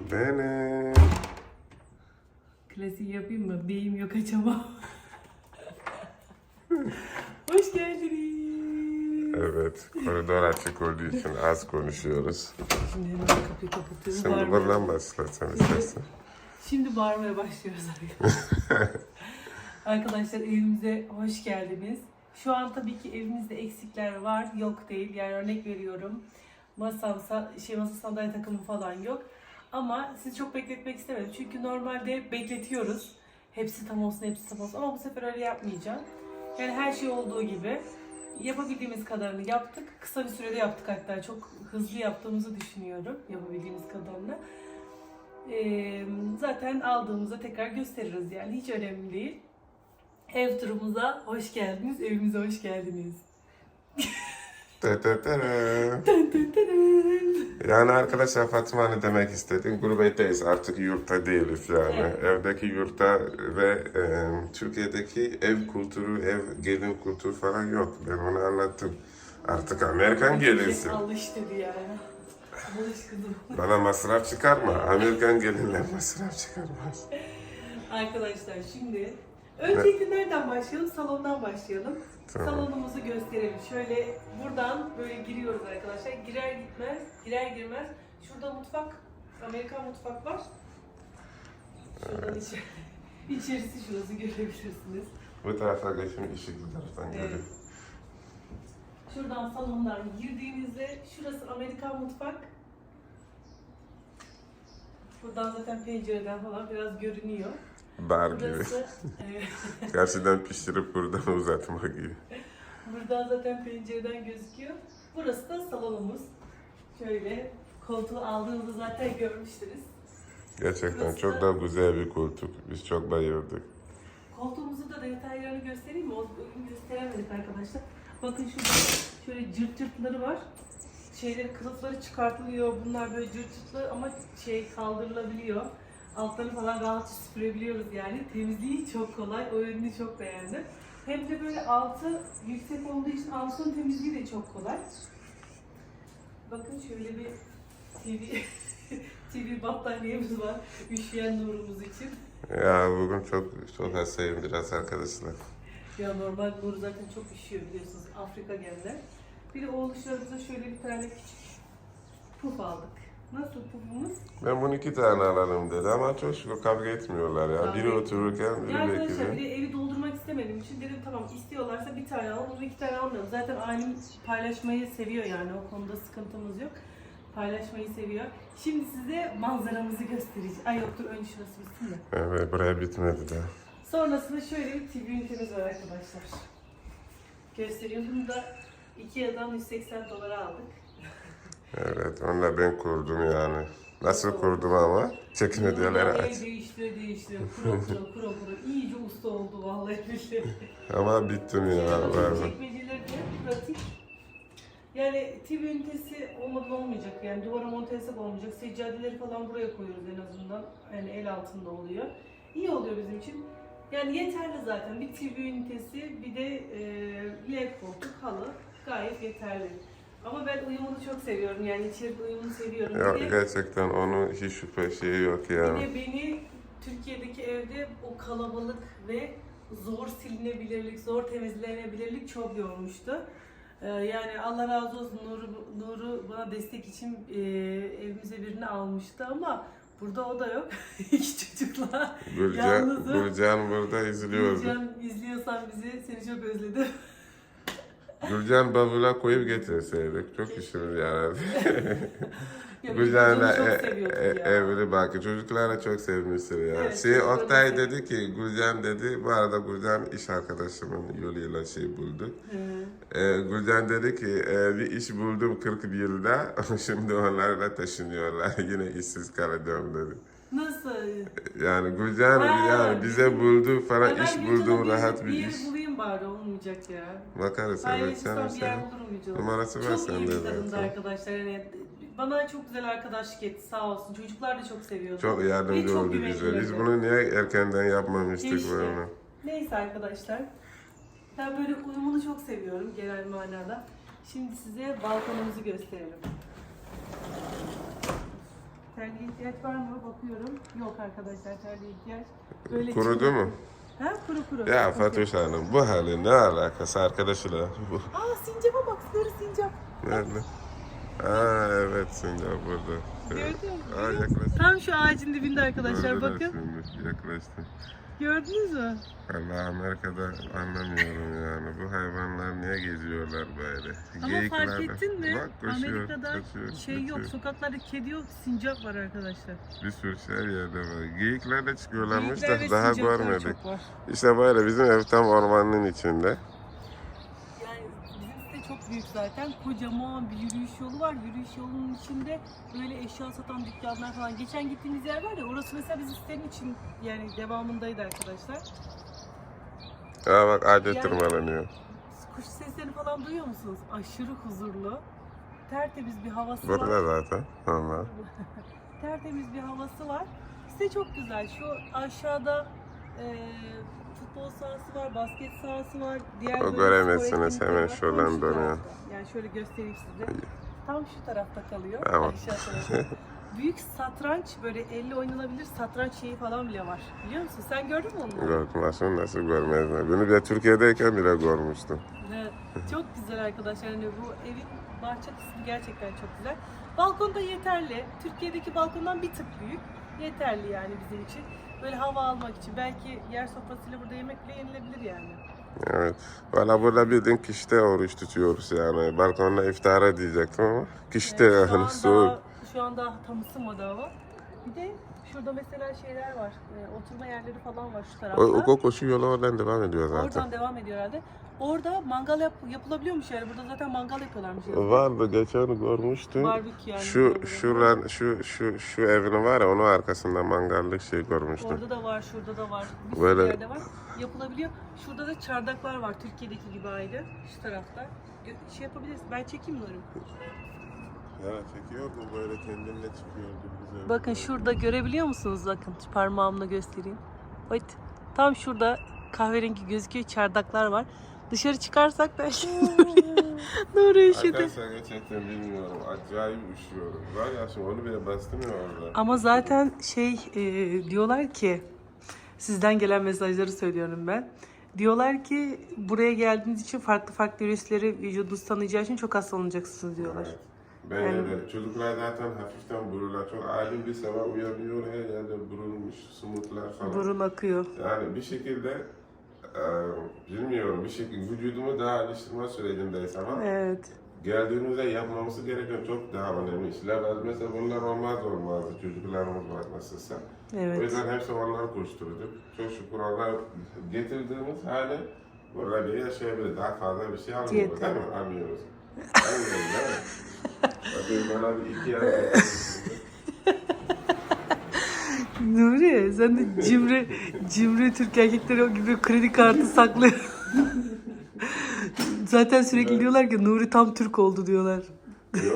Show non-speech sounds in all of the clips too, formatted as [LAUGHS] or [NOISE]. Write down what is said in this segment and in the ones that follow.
Benim. Klasik yapayım mı? Beyim yok açamam. Hoş geldiniz. Evet, koridor açık olduğu için az konuşuyoruz. Şimdi hemen kapıyı kapatıyoruz. Şimdi Bağırmaya- buradan başlarsan istersen. Şimdi bağırmaya başlıyoruz arkadaşlar. [LAUGHS] arkadaşlar evimize hoş geldiniz. Şu an tabii ki evimizde eksikler var, yok değil. Yani örnek veriyorum. Masam, sa- şey, masa sandalye takımı falan yok. Ama sizi çok bekletmek istemedim. Çünkü normalde bekletiyoruz. Hepsi tam olsun, hepsi tam olsun. Ama bu sefer öyle yapmayacağım. Yani her şey olduğu gibi yapabildiğimiz kadarını yaptık. Kısa bir sürede yaptık hatta. Çok hızlı yaptığımızı düşünüyorum. Yapabildiğimiz kadarını. Ee, zaten aldığımızda tekrar gösteririz yani hiç önemli değil. Ev turumuza hoş geldiniz, evimize hoş geldiniz. [LAUGHS] Yani arkadaşlar Fatma ne demek istedin? Gurbetteyiz artık yurtta değiliz yani. Evet. Evdeki yurtta ve e, Türkiye'deki ev kültürü, ev gelin kültürü falan yok. Ben onu anlattım. Artık Amerikan gelinsin. Alış dedi yani. Alış kızım. Bana masraf çıkarma. Amerikan gelinler masraf çıkarmaz. Arkadaşlar şimdi öncelikle nereden başlayalım? Salondan başlayalım. Tamam. Salonumuzu gösterelim. Şöyle buradan böyle giriyoruz arkadaşlar. Girer gitmez, girer girmez. Şurada mutfak, Amerikan mutfak var. Şuradan içeri, [LAUGHS] içerisi şurası görebilirsiniz. Bu tarafa geçin ışıklı taraftan Evet. görün. Şuradan salondan girdiğinizde şurası Amerikan mutfak. Buradan zaten pencereden falan biraz görünüyor. Bar gibi. [LAUGHS] Evet. Karşıdan pişirip buradan [LAUGHS] uzatmak gibi. Buradan zaten pencereden gözüküyor. Burası da salonumuz. Şöyle koltuğu aldığımızda zaten görmüştünüz. Gerçekten Burası çok da- güzel bir koltuk. Biz çok bayıldık. Koltuğumuzu da detaylarını göstereyim mi? O gösteremedik arkadaşlar. Bakın şurada şöyle cırt cırtları var. Şeyleri, kılıfları çıkartılıyor. Bunlar böyle cırt cırtlı ama şey kaldırılabiliyor. Altlarını falan rahatça süpürebiliyoruz yani. Temizliği çok kolay. O yönünü çok beğendim. Hem de böyle altı yüksek olduğu için altın temizliği de çok kolay. Bakın şöyle bir TV [LAUGHS] TV battaniyemiz var. Üşüyen nurumuz için. Ya bugün çok çok hastayım biraz arkadaşlar. Ya normal Nur zaten çok üşüyor biliyorsunuz Afrika genler. Bir de oğluşlarımıza şöyle bir tane küçük puf aldık. Nasıl pufumuz? Ben bunu iki tane alalım dedi ama çok şükür kavga etmiyorlar ya. Kavga Biri otururken biri Ya arkadaşlar bir de evi doldurmak istemediğim için dedim tamam istiyorlarsa bir tane alalım, iki tane almayalım. Zaten ailem paylaşmayı seviyor yani o konuda sıkıntımız yok. Paylaşmayı seviyor. Şimdi size manzaramızı göstereceğim. Ay yok dur önce şurası bitsin de. Evet buraya bitmedi de. Sonrasında şöyle bir TV ünitemiz var arkadaşlar. Göstereyim. Bunu da Ikea'dan 180 dolara aldık. Evet onu da ben kurdum yani. Nasıl kurdum ama? Çekin diyorlar El aç. değiştire değiştire, kura kura kura kura. İyice usta oldu vallahi billahi. Ama bittim ya. vallahi. Çekmeceleri de pratik. Yani TV ünitesi olmadan olmayacak. Yani duvara monte etsek olmayacak. Seccadeleri falan buraya koyuyoruz en azından. Yani el altında oluyor. İyi oluyor bizim için. Yani yeterli zaten. Bir TV ünitesi, bir de e, L koltuk, halı gayet yeterli. Ama ben uyumunu çok seviyorum. Yani içeride uyumunu seviyorum. Ya Bir de- gerçekten onun hiç şüphe şeyi yok ya. bir de beni Türkiye'deki evde o kalabalık ve zor silinebilirlik, zor temizlenebilirlik çok yormuştu. Ee, yani Allah razı olsun Nuru, Nuru bana destek için e, evimize birini almıştı ama burada o da yok. [LAUGHS] İki çocukla. Gülcan, Yalnızım. Gülcan burada izliyordu. Gülcan izliyorsan bizi seni çok özledim. Gülcan bavula koyup getirseydik çok işimiz yarardı. Ya, Gülcan da Gülcan'ı çok seviyorduk ya. evli bak çocuklara çok sevmiştir ya. Evet, şey Oktay dedi ki Gülcan dedi bu arada Gülcan iş arkadaşımın yoluyla şey buldu. Ee, Gülcan dedi ki e, bir iş buldum 40 yılda [LAUGHS] şimdi onlarla taşınıyorlar [LAUGHS] yine işsiz kalacağım dedi. Nasıl? Yani Gülcan yani bize buldu falan iş buldum rahat bir bir iş. bulayım bari olmayacak ya. Bakarız Ben evet canım bir yer sen. bulurum Gülcan'a. Numarası var Çok iyi sende bir kadındı zaten. arkadaşlar. Yani bana çok güzel arkadaşlık etti sağ olsun. Çocuklar da çok seviyordu. Çok Ve yardımcı çok oldu bize. Biz bunu niye erkenden yapmamıştık Keşke. böyle? Neyse arkadaşlar. Ben böyle uyumunu çok seviyorum genel manada. Şimdi size balkonumuzu gösterelim. terliğe ihtiyaç var mı? Bakıyorum. Yok arkadaşlar terliğe ihtiyaç. Böyle Kurudu çıkıyor. mu? Ha kuru kuru. Ya. Fatoş Hanım bu hali ne alakası arkadaşlar? [LAUGHS] Bu Aa sincapa bak sarı sincap. nerede? Aa evet Sincap burada. Gördün mü? Aa yaklaştı. Tam şu ağacın dibinde arkadaşlar Gördüler bakın. Yaklaştı. Gördünüz mü? Allah Amerika'da anlamıyorum yani. Bu hayvanlar niye geziyorlar böyle? Ama Geyikler fark de- ettin mi? Bak koşuyor, Amerika'da kaçıyor, şey yok, kaçıyor. sokaklarda kedi yok, sincap var arkadaşlar. Bir sürü şey yerde var. Geyikler de çıkıyorlarmış Geyikler da daha sincaplar görmedik. çok var. İşte böyle bizim ev tam ormanın içinde. Çok büyük zaten. Kocaman bir yürüyüş yolu var. Yürüyüş yolunun içinde böyle eşya satan dükkanlar falan. Geçen gittiğimiz yer var ya orası mesela bizim sitenin için yani devamındaydı arkadaşlar. Aa bak ağaca Yani- tırmalanıyor. Kuş seslerini falan duyuyor musunuz? Aşırı huzurlu. Tertemiz bir havası Burada var. zaten. Allah. [LAUGHS] Tertemiz bir havası var. Site çok güzel. Şu aşağıda e, futbol sahası var, basket sahası var. Diğer O göremezsiniz, hemen şuradan dönüyor. Yani şöyle göstereyim size. Tam şu tarafta kalıyor. Tamam. Tarafta. [LAUGHS] Büyük satranç böyle elle oynanabilir satranç şeyi falan bile var. Biliyor musun? Sen gördün mü onu? Gördüm aslında nasıl görmezler. Bunu bile Türkiye'deyken bile görmüştüm. Evet, çok güzel arkadaşlar. Yani bu evin bahçe kısmı gerçekten çok güzel. Balkon da yeterli. Türkiye'deki balkondan bir tık büyük. Yeterli yani bizim için. Böyle hava almak için. Belki yer sofrasıyla burada yemek bile yenilebilir yani. Evet. Valla burada bildiğin kişide oruç tutuyoruz yani. Balkonda iftara diyecektim ama kişide Evet, şu, yani an soğuk. şu an daha tam ısınmadı hava. Bir de şurada mesela şeyler var. e, oturma yerleri falan var şu tarafta. O, o koşu yolu oradan devam ediyor zaten. Oradan devam ediyor herhalde. Orada mangal yap, yapılabiliyormuş yani. Burada zaten mangal yapıyorlarmış. Vardı geçen görmüştüm. Barbekü yani. Şu şuran şu şu şu evin var ya onun arkasında mangallık şey görmüştüm. Orada da var, şurada da var. Bir Böyle- sürü yerde var. Yapılabiliyor. Şurada da çardaklar var Türkiye'deki gibi aynı. Şu tarafta. Şey yapabiliriz. Ben çekeyim Nur'um. Ya çekiyor mu böyle kendinle çıkıyordu güzel. Bakın şurada görebiliyor musunuz? Bakın parmağımla göstereyim. Evet. Tam şurada kahverengi gözüküyor çardaklar var. Dışarı çıkarsak belki [LAUGHS] Nuri üşüdü. Arkadaşlar gerçekten bilmiyorum. Acayip üşüyorum. Var ya şimdi onu bile bastım ya orada. Ama zaten şey e, diyorlar ki sizden gelen mesajları söylüyorum ben. Diyorlar ki buraya geldiğiniz için farklı farklı virüsleri vücudunuz tanıyacağı için çok hastalanacaksınız diyorlar. Evet. Ben Yani- de çocuklar zaten hafiften bururlar. Çok acil bir sabah uyanıyor her yerde burulmuş, sumutlar falan. Burun akıyor. Yani bir şekilde e, bilmiyorum bir şekilde vücudumu daha alıştırma sürecindeyiz ama Evet. geldiğimizde yapmamız gereken çok daha önemli işler var. Mesela bunlar olmaz olmazdı çocuklarımız var nasılsa. O Evet. yüzden hepsi onları koşturduk. Çok şükür onlar getirdiğimiz hale burada bir yaşayabilir. Daha fazla bir şey almıyoruz değil mi? Almıyoruz. Mi? [LAUGHS] Nuri sen de cimri, cimri Türk erkekleri gibi kredi kartı saklıyor. [LAUGHS] Zaten sürekli diyorlar ki Nuri tam Türk oldu diyorlar. Yo,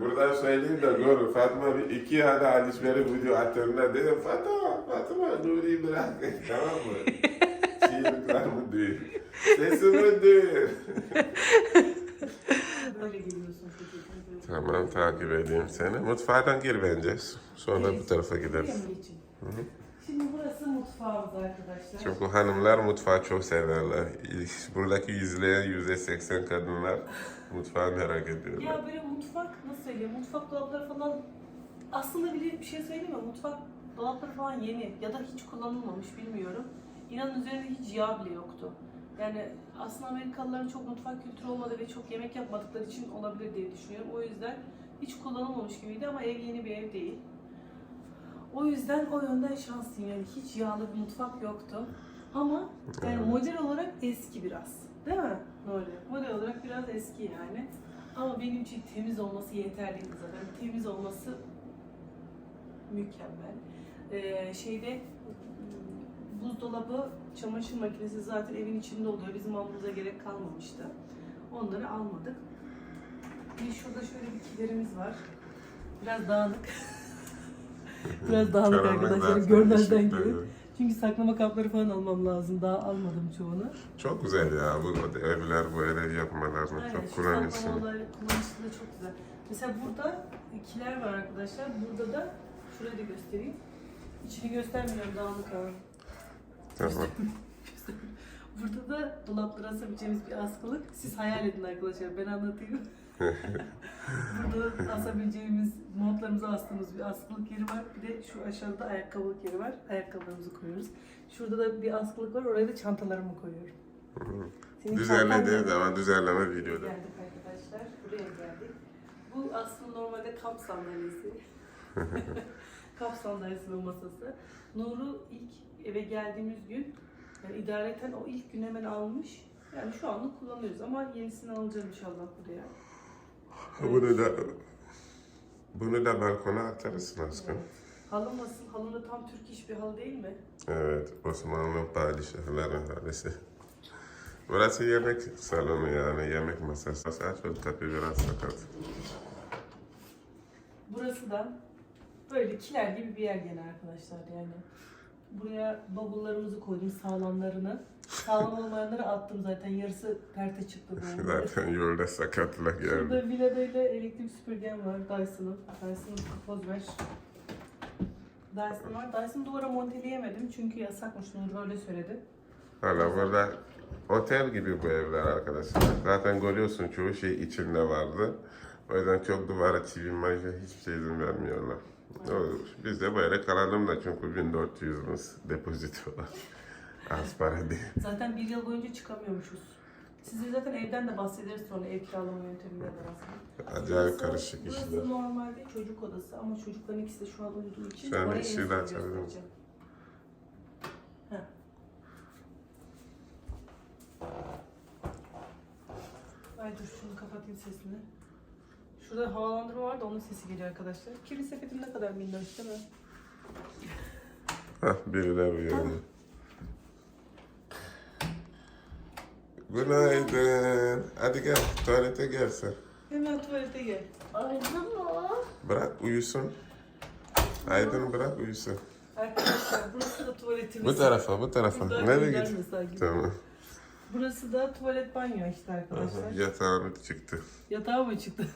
Buradan söyleyeyim de görün Fatma bir iki hadi alışveriş video attığında dedim Fatma, Fatma Nuri'yi bırak [LAUGHS] tamam mı? Çiğliklerimi değil. Sesimi değil. Geliyorsun Tamam takip edeyim seni. Mutfağdan gir bence. Sonra bu tarafa gideriz. Şimdi burası mutfağımız arkadaşlar. Çünkü hanımlar mutfağı çok severler. Buradaki izleyen yüzde seksen kadınlar mutfağı merak ediyorlar. Ya böyle mutfak nasıl söyleyeyim? Mutfak dolapları falan aslında bir, bir şey söyleyeyim mi? Mutfak dolapları falan yeni ya da hiç kullanılmamış bilmiyorum. İnanın üzerinde hiç yağ bile yoktu. Yani aslında Amerikalıların çok mutfak kültürü olmadığı ve çok yemek yapmadıkları için olabilir diye düşünüyorum. O yüzden hiç kullanılmamış gibiydi ama ev yeni bir ev değil. O yüzden o yönden şanslıyım yani hiç yağlı bir mutfak yoktu. Ama yani model olarak eski biraz. Değil mi? Öyle. Model olarak biraz eski yani. Ama benim için temiz olması yeterliydi zaten. Temiz olması mükemmel. Ee, şeyde buzdolabı, çamaşır makinesi zaten evin içinde oluyor. Bizim almamıza gerek kalmamıştı. Onları almadık. Bir şurada şöyle bir kilerimiz var. Biraz dağınık. [LAUGHS] Biraz dağınık arkadaşlar. Görmezden gelin. Çünkü saklama kapları falan almam lazım. Daha almadım çoğunu. Çok güzel ya bu evler böyle yapmalarını Aynen, çok kullanışlı. kullanışlı da çok güzel. Mesela burada kiler var arkadaşlar. Burada da Şurayı da göstereyim. İçini göstermiyorum dağınık ama. Tamam. [LAUGHS] Burada da dolaplara asabileceğimiz bir askılık. Siz hayal edin arkadaşlar ben anlatayım. [LAUGHS] Burada asabileceğimiz, montlarımızı astığımız bir askılık yeri var. Bir de şu aşağıda ayakkabılık yeri var. Ayakkabılarımızı koyuyoruz. Şurada da bir askılık var. Oraya da çantalarımı koyuyorum. Senin nerede? zaman düzenleme videoda. Geldik arkadaşlar. Buraya geldik. Bu aslında normalde kamp sandalyesi. [LAUGHS] kamp sandalyesi ve masası. Nur'u ilk eve geldiğimiz gün yani idareten o ilk gün hemen almış. Yani şu anlık kullanıyoruz ama yenisini alacağım inşallah buraya. [LAUGHS] Bunu da bunu da balkona atarsın aşkım. Halı nasıl? Halı da tam Türk iş bir halı değil mi? Evet, Osmanlı padişahların halisi. Burası yemek salonu yani, yemek masası. Açıl kapı biraz sakat. Burası da böyle kiler gibi bir yer gene arkadaşlar yani. Buraya bavullarımızı koydum sağlamlarını. Sağlam olmayanları attım zaten. Yarısı perte çıktı böyle. [LAUGHS] Zaten yolda sakatlık geldi. Şurada Vilada'yla elektrik süpürgem var Dyson'ın. Dyson'ın poz ver. Dyson var. Dyson duvara monteleyemedim çünkü yasakmış Nur öyle söyledi. Hala burada otel gibi bu evler arkadaşlar. Zaten görüyorsun çoğu şey içinde vardı. O yüzden çok duvara çivilmeye hiçbir şey izin vermiyorlar. Biz de böyle kalalım da çünkü 1400'ümüz depozito var. Az para değil. Zaten bir yıl boyunca çıkamıyormuşuz. Size zaten evden de bahsederiz sonra ev kiralama yönteminden de bahsederiz. Acayip karışık burası işler. normalde çocuk odası ama çocukların ikisi de şu an uyuduğu için Sen oraya ışığı da açabilir misin? göstereceğim. Heh. Ay dur şunu kapatayım sesini. Şurada havalandırma var da onun sesi geliyor arkadaşlar. Kirli sepetim ne kadar minnoş değil mi? Hah biriler uyandı. Günaydın. Hadi gel tuvalete gel sen. Hemen tuvalete gel. Aydın mı? Bırak uyusun. Aydın bırak uyusun. Arkadaşlar burası da tuvaletimiz. Bu tarafa bu tarafa. Buradan Nereye git? Tamam. Burası da tuvalet banyo işte arkadaşlar. Yatağım çıktı. Yatağı mı çıktı?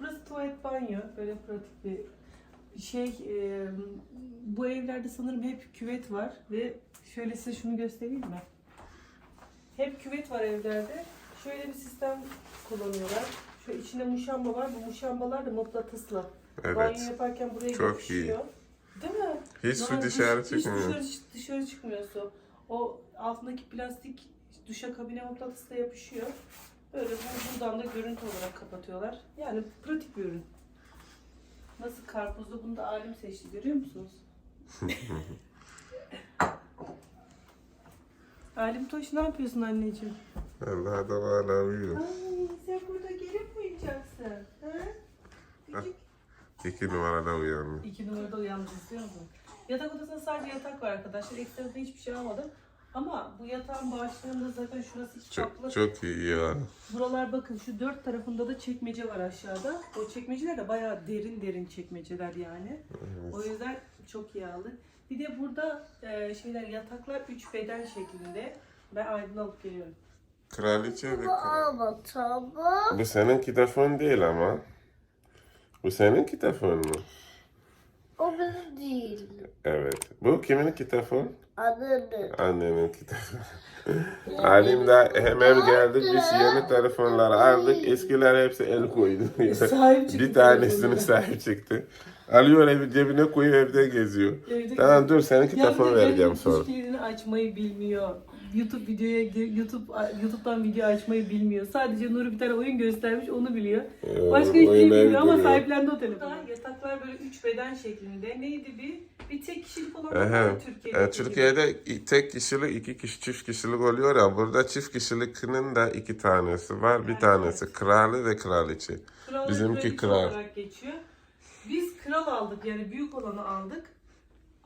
Burası tuvalet banyo. Böyle pratik bir şey. e, bu evlerde sanırım hep küvet var ve şöyle size şunu göstereyim mi? Hep küvet var evlerde. Şöyle bir sistem kullanıyorlar. Şu içinde muşamba var. Bu muşambalar da mıknatısla. Banyo Evet. yaparken buraya Çok yapışıyor. Değil mi? Hiç su dışarı dış- hiç çıkmıyor. dışarı, dışarı çıkmıyor su. O altındaki plastik duşa kabine mıknatısla yapışıyor. Böyle bu- buradan da görüntü olarak kapatıyorlar. Yani pratik bir ürün. Nasıl karpuzlu bunu da alim seçti görüyor musunuz? [LAUGHS] Alim Toş ne yapıyorsun anneciğim? Allah da hala uyuyor. Ay sen burada gelip mi uyuyacaksın? Ha? İki numarada uyandı. İki numarada uyanmış istiyor musun? Yatak odasında sadece yatak var arkadaşlar. Ekstrada hiçbir şey almadım. Ama bu yatağın başlığında zaten şurası iki çaplı. Çok, çok iyi ya. Buralar bakın şu dört tarafında da çekmece var aşağıda. O çekmeceler de bayağı derin derin çekmeceler yani. O yüzden çok iyi aldık. Bir de burada e, şeyler yataklar üç beden şeklinde. Ben aydın alıp geliyorum. Kraliçe ve Bu kral. ama. Bu senin kitapın değil ama. Bu senin kitapın mı? O benim değil. Evet. Bu kimin kitabı? Annenin. Annenin kitabı. [LAUGHS] Halim de hemen geldik. Biz yeni telefonlar aldık. Eskiler hepsi el koydu. Sahip çıktı Bir tanesini sahip çıktı. Alıyor evi cebine koyuyor evde geziyor. Evde Tamam dur senin Ya kitabını bir de vereceğim sonra. açmayı bilmiyor. YouTube videoya YouTube YouTube'dan video açmayı bilmiyor. Sadece Nuri bir tane oyun göstermiş onu biliyor. Ee, Başka hiçbir şey bilmiyor ama sahiplendi o telefonu. Yataklar böyle üç beden şeklinde. Neydi bir? Bir tek kişilik olan Aha. Türkiye'de. Ee, Türkiye'de tek kişilik, iki kişi, çift kişilik oluyor ya. Burada çift kişilikinin de iki tanesi var. Bir Evet, tanesi kralı ve kraliçe. Kral ve Bizimki kral. olarak geçiyor. Biz kral aldık yani büyük olanı aldık.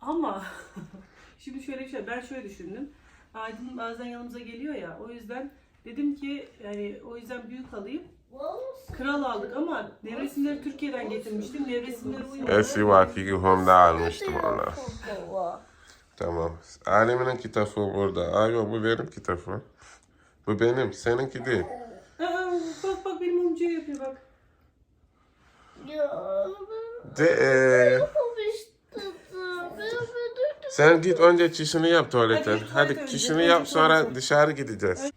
Ama [LAUGHS] şimdi şöyle bir şey ben şöyle düşündüm. Aydın bazen yanımıza geliyor ya o yüzden dedim ki yani o yüzden büyük alayım. Kral aldık ama nevresimleri Türkiye'den getirmiştim. Nevresimleri uyumadı. Eski Vakiki Home'da almıştım onu. Tamam. Aleminin kitabı burada. Aa yok bu benim kitabım. Bu benim. Seninki değil. Aa, bak bak benim mumcuyu yapıyor bak. De ee, yapmamıştım. Sen git önce çişini yap tuvaletten. Hadi, Hadi, tuvalet önce, çişini önce yap sonra tuvalete. dışarı gideceğiz.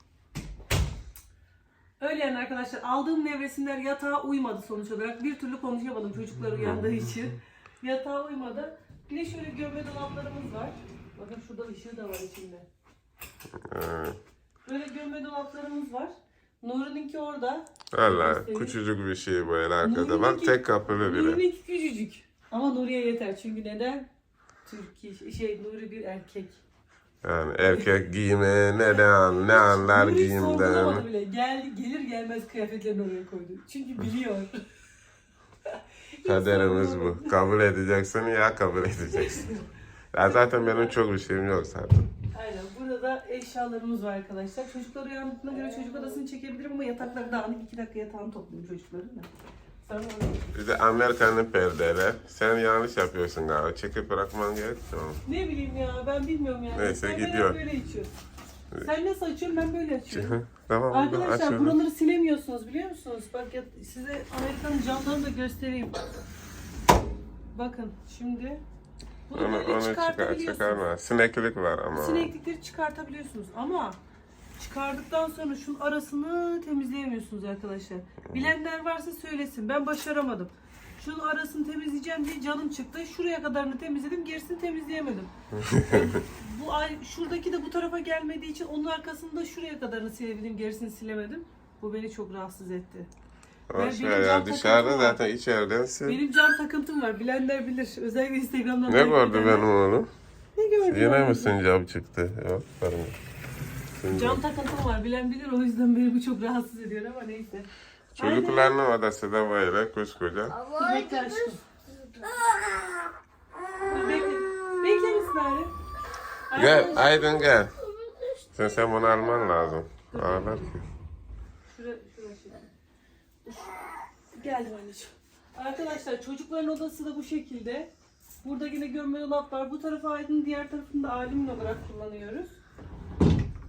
Öyle yani arkadaşlar aldığım nevresimler yatağa uymadı sonuç olarak. Bir türlü konuşamadım çocuklar uyandığı için. Yatağa uymadı. Bir de şöyle gömme dolaplarımız var. Bakın şurada ışığı da var içinde. Böyle gömme dolaplarımız var. Nuri'ninki orada. Valla küçücük bir şey böyle arkada. Bak tek kapılı bile. Nuri'ninki küçücük. Ama Nuri'ye yeter. Çünkü neden? Türkiye şey Nuri bir erkek. Yani erkek giyimi neden, ne anlar Nuri giyimden. bile. Gel, gelir gelmez kıyafetlerini oraya koydu. Çünkü biliyor. [LAUGHS] Kaderimiz bu. Kabul edeceksin ya kabul edeceksin. Ya zaten benim çok bir şeyim yok zaten. Aynen. Burada da eşyalarımız var arkadaşlar. Çocuklar uyandığına göre çocuk odasını çekebilirim ama yatakları dağınık. iki dakika yatağını toplayayım çocukların da. De Amerika'nın perdeler. Sen yanlış yapıyorsun galiba. Çekip bırakman gerekiyor. Ne bileyim ya ben bilmiyorum yani. Neyse, Sen gidiyor. böyle içiyorum. Sen nasıl açıyorsun ben böyle açıyorum. [LAUGHS] tamam Arkadaşlar açıyorum. buraları silemiyorsunuz biliyor musunuz? Bak ya, size Amerika'nın camlarını da göstereyim. Bakın şimdi bunu Onu, böyle onu çıkar, çıkartabiliyorsunuz. çıkarma. Sineklik var ama. Sineklikleri çıkartabiliyorsunuz ama çıkardıktan sonra şunun arasını temizleyemiyorsunuz arkadaşlar. Bilenler varsa söylesin. Ben başaramadım. Şunun arasını temizleyeceğim diye canım çıktı. Şuraya kadarını temizledim, gerisini temizleyemedim. [LAUGHS] bu ay şuradaki de bu tarafa gelmediği için onun arkasını da şuraya kadarını silebildim, gerisini silemedim. Bu beni çok rahatsız etti. Ya. cam Dışarıda zaten içeriden sil. Benim can takıntım var. Bilenler bilir. Özellikle Instagram'dan Ne gördü benim oğlum? Ne gördün? Yine mi sincap çıktı? Yok. Pardon. Sincap. Cam takıntım var. Bilen bilir. O yüzden beni bu çok rahatsız ediyor ama neyse. Çocukların odası da böyle koskoca. Bekle aşkım. Dur bekle. Bekle misin abi? Gel Aydın gel. Sen sen bunu alman lazım. Ağlar ki. Şura, şura şey. Geldim anneciğim. Arkadaşlar çocukların odası da bu şekilde. Burada yine gömme dolap var. Bu tarafı Aydın, diğer tarafını da Alim'in olarak kullanıyoruz.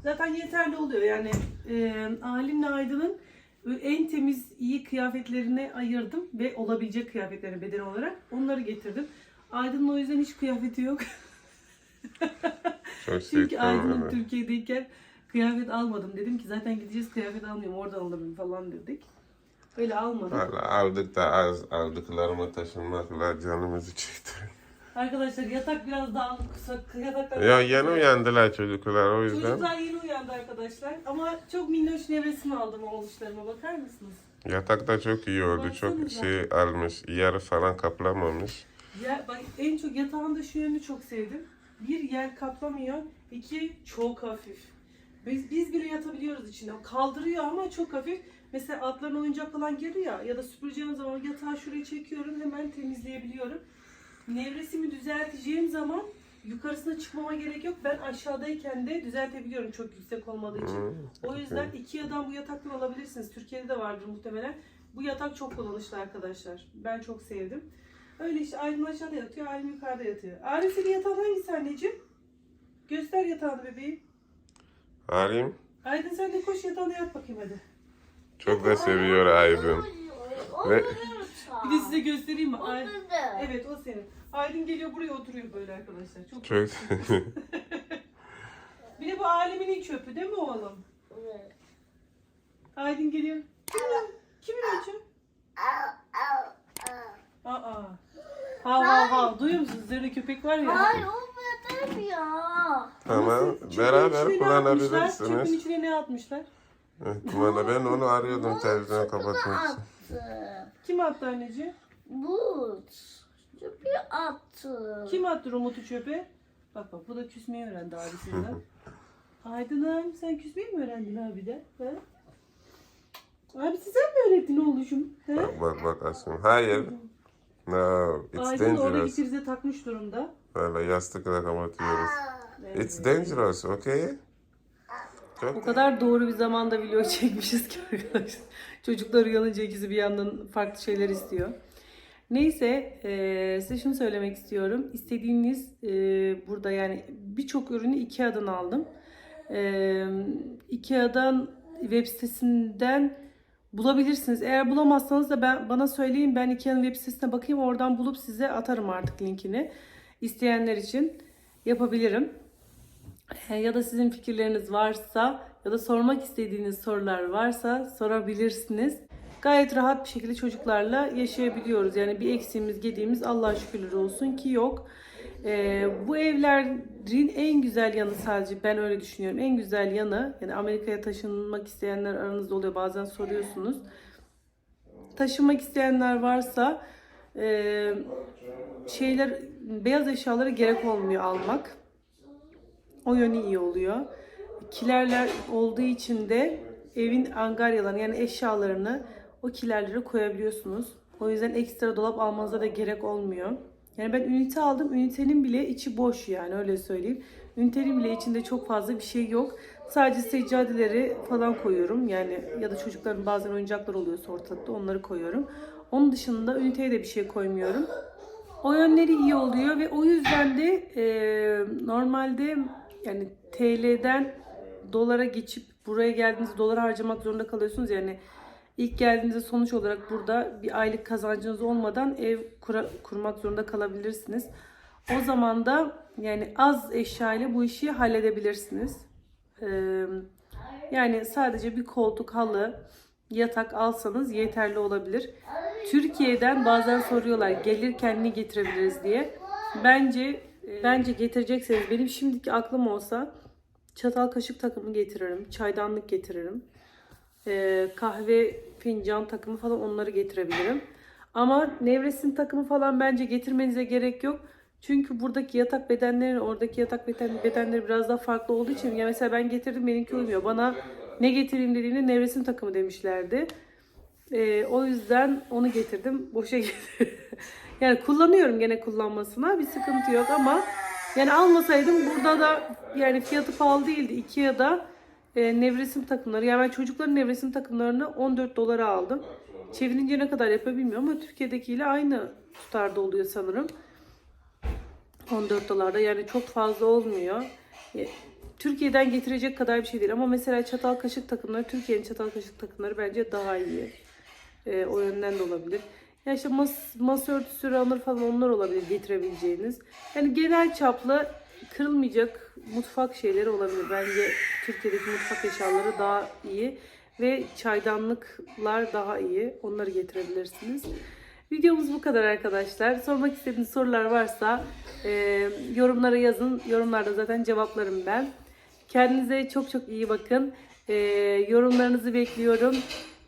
Zaten yeterli oluyor yani. E, Alim'le Aydın'ın en temiz, iyi kıyafetlerini ayırdım ve olabilecek kıyafetlerini beden olarak onları getirdim. Aydın'ın o yüzden hiç kıyafeti yok. Çok Çünkü Aydın'ın onu. Türkiye'deyken kıyafet almadım. Dedim ki zaten gideceğiz kıyafet almayayım oradan alırım falan dedik. Öyle almadım. Valla aldık da az aldıklarımı taşınmakla canımızı çekti. Arkadaşlar yatak biraz daha kısa. Yataklar Ya yeni uyandılar çocuklar o yüzden. Çocuklar yeni uyandı arkadaşlar. Ama çok minnoş nevresimi aldım oğluşlarıma bakar mısınız? Yatak da çok iyi oldu. Çok Baksanıza. şey almış. Yarı falan kaplamamış. Ya, bak en çok yatağın da şu yönünü çok sevdim. Bir yer kaplamıyor. iki çok hafif. Biz, biz bile yatabiliyoruz içinde. Kaldırıyor ama çok hafif. Mesela atların oyuncak falan geliyor ya ya da süpüreceğim zaman yatağı şuraya çekiyorum hemen temizleyebiliyorum. Nevresimi düzelteceğim zaman yukarısına çıkmama gerek yok. Ben aşağıdayken de düzeltebiliyorum çok yüksek olmadığı için. Hmm, O yüzden Ikea'dan bu yataktan alabilirsiniz. Türkiye'de de vardır muhtemelen. Bu yatak çok kullanışlı arkadaşlar. Ben çok sevdim. Öyle işte Aylin aşağıda yatıyor, Aylin yukarıda yatıyor. Arif senin yatağın hangisi anneciğim? Göster yatağını bebeğim. Alim Aydın sen de koş yatağına yat bakayım hadi. çok da seviyor Aydın. Ve- Bir de size göstereyim mi? O Ay-. Evet o senin. Aydın geliyor buraya oturuyor böyle arkadaşlar. Çok Çok [LAUGHS] Bir de bu alemin ilk çöpü değil mi oğlum? Evet. Aydın geliyor. Kimin, kimin o çöp? Au, au, au. Aa. Hav hav hav. Duyuyor musunuz? Üzerinde köpek var ya. Hayır o benim ya. tamam. Nasıl? Çöpün Beraber içine ne atmışlar? Çöpün kullanabilirsiniz. içine ne atmışlar? Evet, ben onu arıyordum televizyonu kapatmak için. Attı. Kim attı anneciğim? But. Çöpü attı. Kim attı robotu çöpe? Bak bak bu da küsmeyi öğrendi abisinden. [LAUGHS] Aydın'ım sen küsmeyi mi öğrendin abi de? Ha? Abisi sen mi öğrettin oğluşum? Bak bak bak Asım. Hayır. No, it's Aydın orada dangerous. prize takmış durumda. Valla yastıkla kapatıyoruz. Evet. It's dangerous, okay? O Çok kadar doğru bir zamanda video [LAUGHS] çekmişiz ki arkadaşlar. Çocuklar uyanınca ikisi bir yandan farklı şeyler istiyor. Neyse eee, size şunu söylemek istiyorum. İstediğiniz eee, burada yani birçok ürünü Ikea'dan aldım. Eee Ikea'dan web sitesinden bulabilirsiniz. Eğer bulamazsanız da ben bana söyleyin. Ben Ikea'nın web sitesine bakayım. Oradan bulup size atarım artık linkini. İsteyenler için. yapabilirim. E, Ya da sizin fikirleriniz varsa ya da sormak istediğiniz sorular varsa sorabilirsiniz. Gayet rahat bir şekilde çocuklarla yaşayabiliyoruz. Yani bir eksiğimiz, gediğimiz Allah'a şükürler olsun ki yok. E, bu evlerin en güzel yanı sadece ben öyle düşünüyorum. En güzel yanı yani Amerika'ya taşınmak isteyenler aranızda oluyor bazen soruyorsunuz. Taşınmak isteyenler varsa e, şeyler beyaz eşyalara gerek olmuyor almak. O yönü iyi oluyor. Kilerler olduğu için de evin angaryalarını yani eşyalarını o kilerlere koyabiliyorsunuz. O yüzden ekstra dolap almanıza da gerek olmuyor. Yani ben ünite aldım. Ünitenin bile içi boş yani öyle söyleyeyim. Ünitenin bile içinde çok fazla bir şey yok. Sadece seccadeleri falan koyuyorum. Yani ya da çocukların bazen oyuncaklar oluyorsa ortalıkta onları koyuyorum. Onun dışında üniteye de bir şey koymuyorum. O yönleri iyi oluyor ve o yüzden de e, normalde yani TL'den dolara geçip buraya geldiğinizde dolar harcamak zorunda kalıyorsunuz. Yani ilk geldiğinizde sonuç olarak burada bir aylık kazancınız olmadan ev kura- kurmak zorunda kalabilirsiniz. O zaman da yani az eşya ile bu işi halledebilirsiniz. E, yani sadece bir koltuk, halı, yatak alsanız yeterli olabilir. Türkiye'den bazen soruyorlar gelirken ne getirebiliriz diye. Bence bence getirecekseniz benim şimdiki aklım olsa çatal kaşık takımı getiririm, çaydanlık getiririm. Ee, kahve fincan takımı falan onları getirebilirim. Ama nevresim takımı falan bence getirmenize gerek yok. Çünkü buradaki yatak bedenleri, oradaki yatak beden, bedenleri biraz daha farklı olduğu için ya mesela ben getirdim benimki uymuyor. Bana ne getireyim dediğimde nevresim takımı demişlerdi. Ee, o yüzden onu getirdim. Boşa [LAUGHS] getirdim. Yani kullanıyorum gene kullanmasına. Bir sıkıntı yok ama yani almasaydım burada da yani fiyatı pahalı değildi. Ikea'da e, nevresim takımları. Yani ben çocukların nevresim takımlarını 14 dolara aldım. Çevirince ne kadar yapıyor bilmiyorum ama Türkiye'dekiyle aynı tutarda oluyor sanırım. 14 dolarda yani çok fazla olmuyor. E, Türkiye'den getirecek kadar bir şey değil ama mesela çatal kaşık takımları Türkiye'nin çatal kaşık takımları bence daha iyi. E, o yönden de olabilir. Ya işte mas, masa örtüsü, runner falan onlar olabilir getirebileceğiniz. Yani genel çaplı kırılmayacak mutfak şeyleri olabilir. Bence Türkiye'deki mutfak eşyaları daha iyi ve çaydanlıklar daha iyi. Onları getirebilirsiniz. Videomuz bu kadar arkadaşlar. Sormak istediğiniz sorular varsa e, yorumlara yazın. Yorumlarda zaten cevaplarım ben. Kendinize çok çok iyi bakın. E, yorumlarınızı bekliyorum.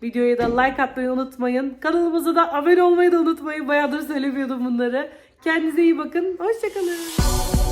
Videoya da like atmayı unutmayın. Kanalımıza da abone olmayı da unutmayın. Bayağıdır söylemiyordum bunları. Kendinize iyi bakın. Hoşçakalın.